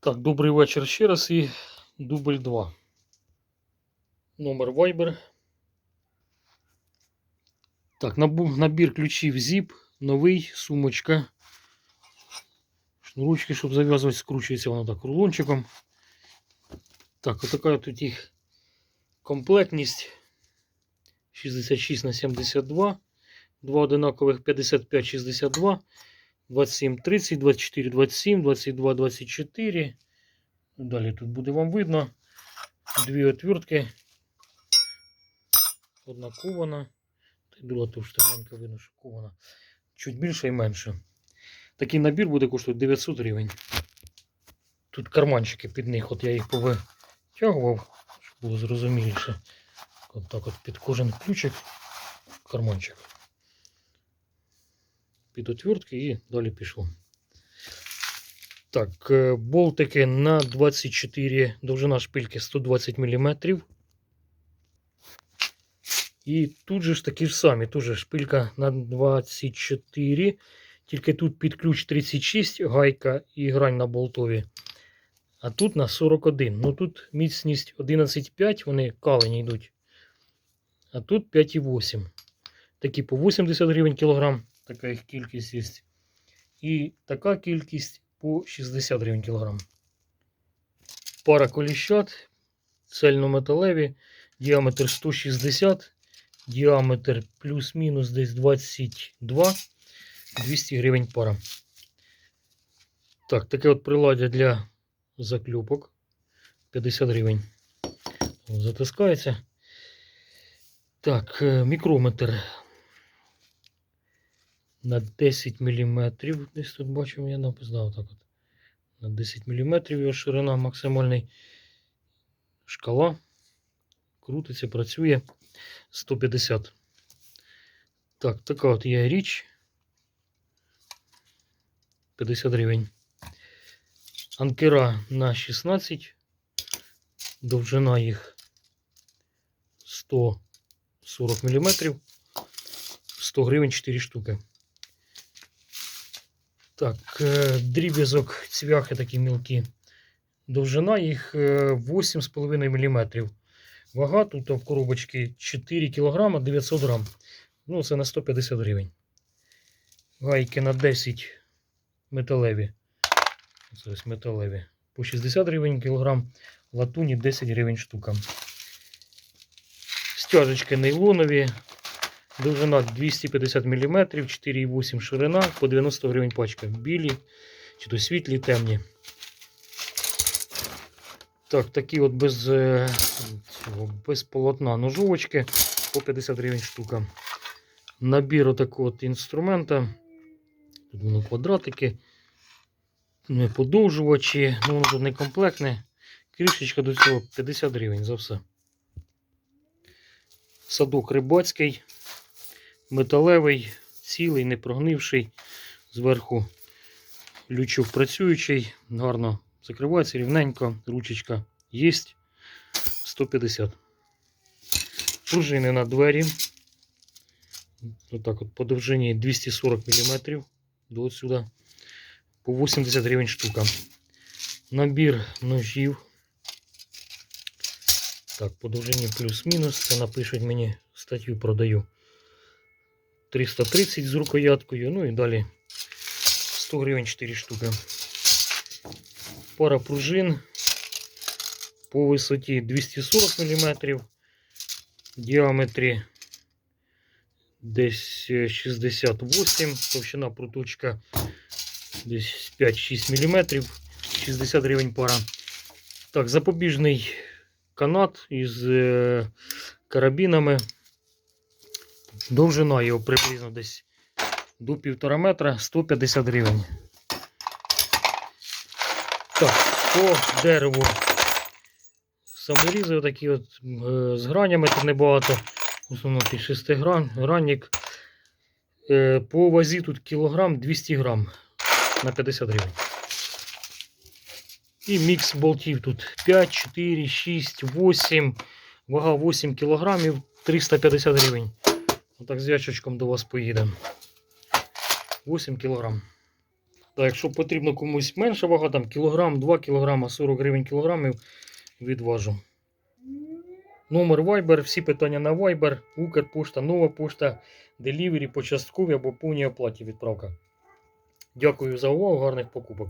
Так, добрий вечір ще раз і дубль 2. Номер Viber. Так, набір ключів ZIP, новий, сумочка. Шнурочки, щоб зав'язувати, скручується воно так рулончиком. Так, отака тут їх комплектність 66 на 72. Два одинакових 55-62. 27, 30, 24, 27, 22, 24. Далі тут буде вам видно. Дві отвертки. Одна кована. Та й друга теж тоненько видно, що кована. Чуть більше і менше. Такий набір буде коштувати 900 гривень. Тут карманчики під них, от я їх повитягував, щоб було зрозуміліше. От так от під кожен ключик карманчик під отвертки і далі пішло. Так, е, болтики на 24, довжина шпильки 120 мм. І тут же ж такі ж самі, тут же шпилька на 24, тільки тут під ключ 36 гайка і грань на болтові. А тут на 41. Ну тут міцність 11,5, вони калені йдуть. А тут 5,8. Такі по 80 гривень кілограм така їх кількість є. І така кількість по 60 гривень кілограм. Пара коліщат, цельнометалеві, діаметр 160, діаметр плюс-мінус десь 22, 200 гривень пара. Так, таке от приладдя для заклюпок 50 гривень. Затискається. Так, е, мікрометр на 10 мм. Десь тут бачимо, я написав так от. На 10 мм його ширина максимальний шкала. Крутиться, працює 150. Так, така от є річ. 50 гривень. Анкера на 16. Довжина їх 140 мм. 100 гривень 4 штуки. Так, е, дріб'язок, цвяхи такі мілкі. Довжина їх е, 8,5 мм. Вага тут в коробочці 4 кг 900 грам. Ну, це на 150 гривень. Гайки на 10 металеві. Це ось металеві. По 60 гривень кілограм. Латуні 10 гривень штука. Стяжечки нейлонові. Довжина 250 мм, 4,8 ширина, по 90 гривень пачка. Білі, чи то світлі, темні. Так, такі от без, е, цього, без полотна ножовочки по 50 гривень штука. Набір отакого от інструмента. Тут воно квадратики, не подовжувачі, ну воно тут не комплектне. Кришечка до цього 50 гривень за все. Садок рибацький металевий, цілий, не прогнивший. Зверху лючок працюючий, гарно закривається рівненько, ручечка є. 150. Пружини на двері. Отак от по довжині 240 мм до сюди. По 80 гривень штука. Набір ножів. Так, по довжині плюс-мінус. Це напишуть мені статтю продаю. 330 з рукояткою, ну і далі 100 гривень 4 штуки. Пара пружин по висоті 240 мм, в діаметрі десь 68, товщина пруточка десь 5-6 мм, 60 гривень пара. Так, запобіжний канат із е, карабінами. Довжина його приблизно десь до півтора метра 150 гривень. Так, по дереву саморізи отакі от е, з гранями тут небагато. В основному під шестигранник. Е, по вазі тут кілограм 200 грам на 50 гривень. І мікс болтів тут 5, 4, 6, 8, вага 8 кілограмів 350 гривень. Отак з ящичком до вас поїде. 8 кг. Так, якщо потрібно комусь менша вага, там кілограм, 2 кілограма, 40 гривень кілограмів, відважу. Номер Viber, всі питання на Viber, Укрпошта, Нова пошта, Delivery по частковій або повній оплаті відправка. Дякую за увагу, гарних покупок.